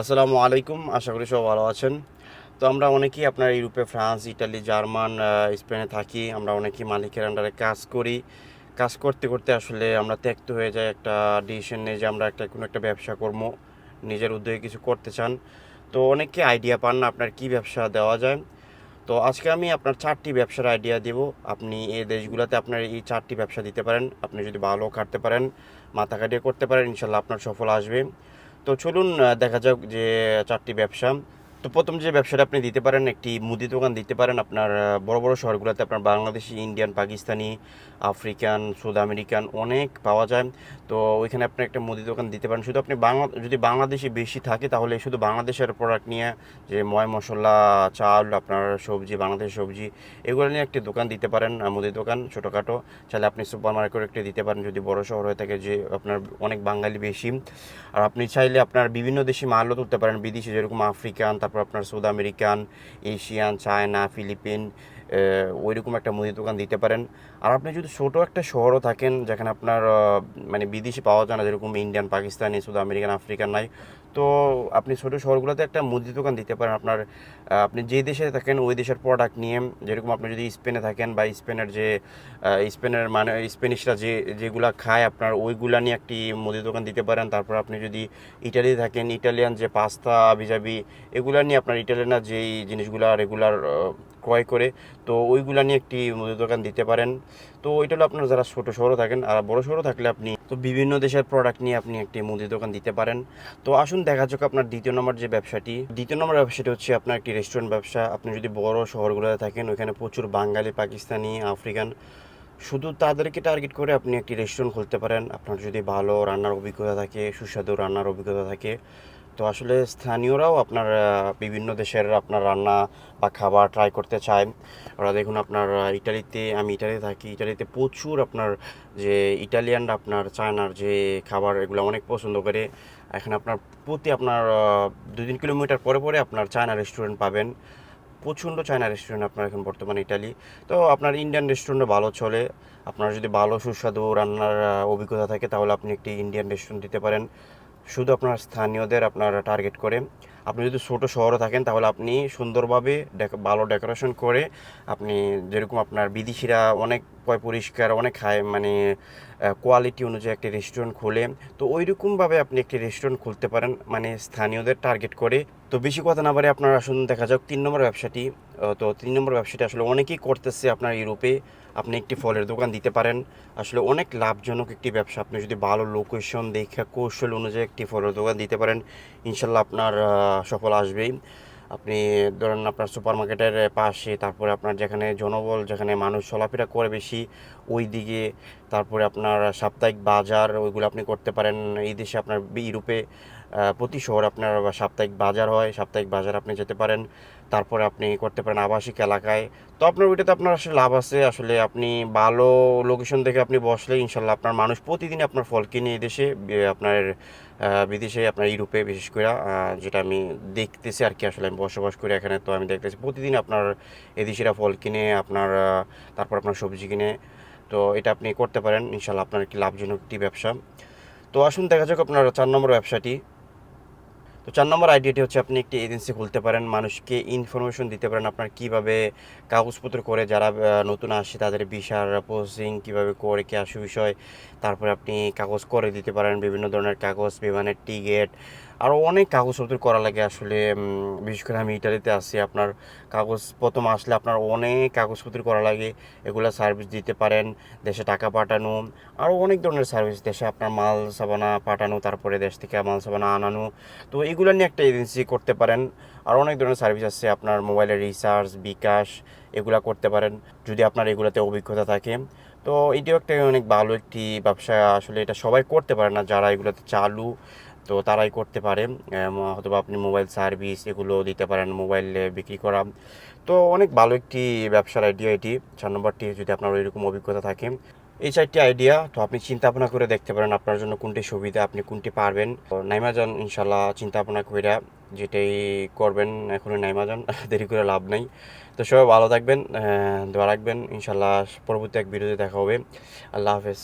আসসালামু আলাইকুম, আশা করি সব ভালো আছেন। তো আমরা অনেকেই আপনার ইউরোপে, ফ্রান্স ইটালি জার্মান স্পেনে থাকি। আমরা অনেকেই মালিকের আন্ডারে কাজ করি। কাজ করতে করতে আসলে আমরা ত্যক্ত হয়ে যায় একটা ডিসিশন নিয়ে যে আমরা একটা, কোনো একটা ব্যবসা কর্ম নিজের উদ্যোগে কিছু করতে চান। তো অনেকে আইডিয়া পান না আপনার কি ব্যবসা দেওয়া যায়। তো আজকে আমি আপনার চারটি ব্যবসার আইডিয়া দেব। আপনি এই দেশগুলোতে আপনার এই চারটি ব্যবসা দিতে পারেন। আপনি যদি ভালো কাটতে পারেন, মাথা কাটিয়ে করতে পারেন, ইনশাল্লাহ আপনার সফল আসবে। তো চলুন দেখা যাক যে চারটি ব্যবসা তো প্রথম যে ব্যবসাটা আপনি দিতে পারেন, একটি মুদি দোকান দিতে পারেন, আপনার বড় বড় শহরগুলোতে আপনার Bangladeshi, Indian, Pakistani, African South American অনেক পাওয়া যায়। তো ওইখানে আপনি একটা মুদি দোকান দিতে পারেন। শুধু আপনি বাংলা, যদি বাংলাদেশি বেশি থাকে, তাহলে শুধু বাংলাদেশের প্রোডাক্ট নিয়ে যে ময় মশলা, চাল, আপনার সবজি বাংলাদেশের সবজি, এগুলো নিয়ে একটি দোকান দিতে পারেন মুদির দোকান ছোটোখাটো। চাইলে আপনি সুপার মার্কেট একটি দিতে পারেন, যদি বড় শহর হয়ে থাকে যে আপনার অনেক বাঙালি বেশি। আর আপনি চাইলে আপনার বিভিন্ন দেশি মালও তুলতে পারেন, বিদেশি যেরকম আফ্রিকান, তারপর আপনার South American Asian China Philippine ওই রকম একটা মুদির দোকান দিতে পারেন। আর আপনি যদি ছোটো একটা শহরও থাকেন, যেখানে আপনার মানে বিদেশি পাওয়া যায় না, যেরকম ইন্ডিয়ান পাকিস্তানি শুধু আমেরিকান আফ্রিকান নাই, তো আপনি ছোটো শহরগুলোতে একটা মুদির দোকান দিতে পারেন। আপনার আপনি যে দেশে থাকেন, ওই দেশের প্রোডাক্ট নিয়ে, যেরকম আপনি যদি স্পেনে থাকেন বা স্পেনের যে স্পেনের মানে স্পেনিশরা যে, যেগুলা খায় আপনার, ওইগুলা নিয়ে একটি মুদির দোকান দিতে পারেন। তারপর আপনি যদি ইটালিতে থাকেন ইটালিয়ান যে পাস্তা ভিজাবি এগুলা নিয়ে আপনার ইটালিয়ানরা যেই জিনিসগুলা রেগুলার ক্রয় করে, তো ওইগুলো নিয়ে একটি মুদির দোকান দিতে পারেন। তো ওইটা হলো আপনার যারা ছোটো শহরে থাকেন, আর বড় শহরে থাকলে আপনি, তো বিভিন্ন দেশের প্রোডাক্ট নিয়ে আপনি একটি মুদির দোকান দিতে পারেন। তো আসুন দেখা যাক আপনার দ্বিতীয় নম্বর যে ব্যবসাটি, দ্বিতীয় নম্বর ব্যবসাটি হচ্ছে আপনার একটি রেস্টুরেন্ট ব্যবসা। আপনি যদি বড় শহরগুলোতে থাকেন, ওইখানে প্রচুর বাঙালি, পাকিস্তানি, আফ্রিকান, শুধু তাদেরকে টার্গেট করে আপনি একটি রেস্টুরেন্ট খুলতে পারেন। আপনার যদি ভালো রান্নার অভিজ্ঞতা থাকে, সুস্বাদু রান্নার অভিজ্ঞতা থাকে তো আসলে স্থানীয়রাও আপনার বিভিন্ন দেশের আপনার রান্না বা খাবার ট্রাই করতে চায়। ওরা দেখুন আপনার ইটালিতে, আমি ইটালিতে থাকি, ইটালিতে প্রচুর আপনার যে ইটালিয়ানরা আপনার, চায়নার যে খাবার এগুলো অনেক পছন্দ করে। এখানে আপনার প্রতি আপনার দুই তিন কিলোমিটার পরে পরে আপনার চায়না রেস্টুরেন্ট পাবেন। প্রচণ্ড চায়না রেস্টুরেন্ট আপনার এখন বর্তমানে ইটালি। তো আপনার ইন্ডিয়ান রেস্টুরেন্টও ভালো চলে। আপনার যদি ভালো সুস্বাদু রান্নার অভিজ্ঞতা থাকে তাহলে আপনি একটি ইন্ডিয়ান রেস্টুরেন্ট দিতে পারেন। শুধু আপনার স্থানীয়দের আপনার টার্গেট করে। আপনি যদি ছোটো শহরে থাকেন, তাহলে আপনি সুন্দরভাবে ভালো ডেকোরেশন করে আপনি যেরকম আপনার বিদেশিরা অনেক পরিষ্কার, অনেক খায় মানে কোয়ালিটি অনুযায়ী একটি রেস্টুরেন্ট খোলে। তো ওই রকমভাবে আপনি একটি রেস্টুরেন্ট খুলতে পারেন মানে স্থানীয়দের টার্গেট করে। তো বেশি কথা না পারে আপনার আসুন, দেখা যাক তিন নম্বর ব্যবসাটি তো তিন নম্বর ব্যবসাটি আসলে অনেকেই করতেছে আপনার ইউরোপে। আপনি একটি ফলের দোকান দিতে পারেন। আসলে অনেক লাভজনক একটি ব্যবসা। আপনি যদি ভালো লোকেশন দেখে, কৌশল অনুযায়ী একটি ফলের দোকান দিতে পারেন, ইনশাল্লাহ আপনার সফল আসবেই। আপনি ধরেন আপনার সুপার মার্কেটের পাশে, তারপরে আপনার যেখানে জনবল, যেখানে মানুষ চলাফেরা করে বেশি ওই দিকে তারপরে আপনার সাপ্তাহিক বাজার, ওইগুলো আপনি করতে পারেন। এই দেশে আপনার, ইউরোপে প্রতি শহর আপনার সাপ্তাহিক বাজার হয়, সাপ্তাহিক বাজার আপনি যেতে পারেন, তারপরে আপনি করতে পারেন আবাসিক এলাকায়। তো আপনার ওইটাতে আপনার আসলে লাভ আছে, আসলে আপনি ভালো লোকেশন দেখে আপনি বসলে ইনশাল্লাহ আপনার মানুষ প্রতিদিন আপনার ফল কিনে এদেশে আপনার বিদেশে, আপনার ইউরোপে বিশেষ করে যেটা আমি দেখতেছি আর কি, আসলে আমি বসবাস করি এখানে, তো আমি দেখতেছি প্রতিদিন আপনার এদেশিরা ফল কিনে, আপনার তারপর আপনার সবজি কিনে। তো এটা আপনি করতে পারেন, ইনশাল্লাহ আপনার একটি লাভজনক একটি ব্যবসা। তো আসুন দেখা যাক আপনার চার নম্বর ব্যবসাটি। তো চার নম্বর আইডিয়াটি হচ্ছে আপনি একটি এজেন্সি খুলতে পারেন, মানুষকে ইনফরমেশন দিতে পারেন আপনার কীভাবে কাগজপত্র করে যারা নতুন আসে তাদের ভিসার প্রসেসিং কীভাবে করে, কে আসু বিষয়, তারপরে আপনি কাগজ করে দিতে পারেন, বিভিন্ন ধরনের কাগজ, বিমানের টিকিট আরও অনেক কাগজপত্র করা লাগে আসলে বিশেষ করে আমি ইটালিতে আসি আপনার কাগজ প্রথম আসলে আপনার অনেক কাগজপত্র করা লাগে, এগুলো সার্ভিস দিতে পারেন, দেশে টাকা পাঠানো আরও অনেক ধরনের সার্ভিস দেশে আপনার মাল সাবানা পাঠানো, তারপরে দেশ থেকে মাল সাবানা আনানো, তো এগুলো নিয়ে একটা এজেন্সি করতে পারেন, আর অনেক ধরনের সার্ভিস আছে, আপনার মোবাইলের রিচার্জ বিকাশ, এগুলা করতে পারেন, যদি আপনার এগুলোতে অভিজ্ঞতা থাকে, তো এটিও একটা অনেক ভালো একটি ব্যবসা, আসলে এটা সবাই করতে পারে না, যারা এগুলোতে চালু তো তারাই করতে পারে অথবা আপনি মোবাইল সার্ভিস এগুলো দিতে পারেন, মোবাইল বিক্রি করা। তো অনেক ভালো একটি ব্যবসার আইডিয়া এটি। চার নম্বরটি যদি আপনার ওইরকম অভিজ্ঞতা থাকে। এই চারটি আইডিয়া তো আপনি চিন্তা ভাবনা করে দেখতে পারেন আপনার জন্য কোনটি সুবিধা, আপনি কোনটি পারবেন। নাইমা ইনশাল্লাহ চিন্তা ভাবনা করে যেটাই করবেন, এখনই নাইমা যান দেরি করে লাভ নাই। তো সবাই ভালো থাকবেন দোয়া রাখবেন। ইনশাল্লাহ পরবর্তী এক ভিডিওতে দেখা হবে। আল্লাহ হাফেজ।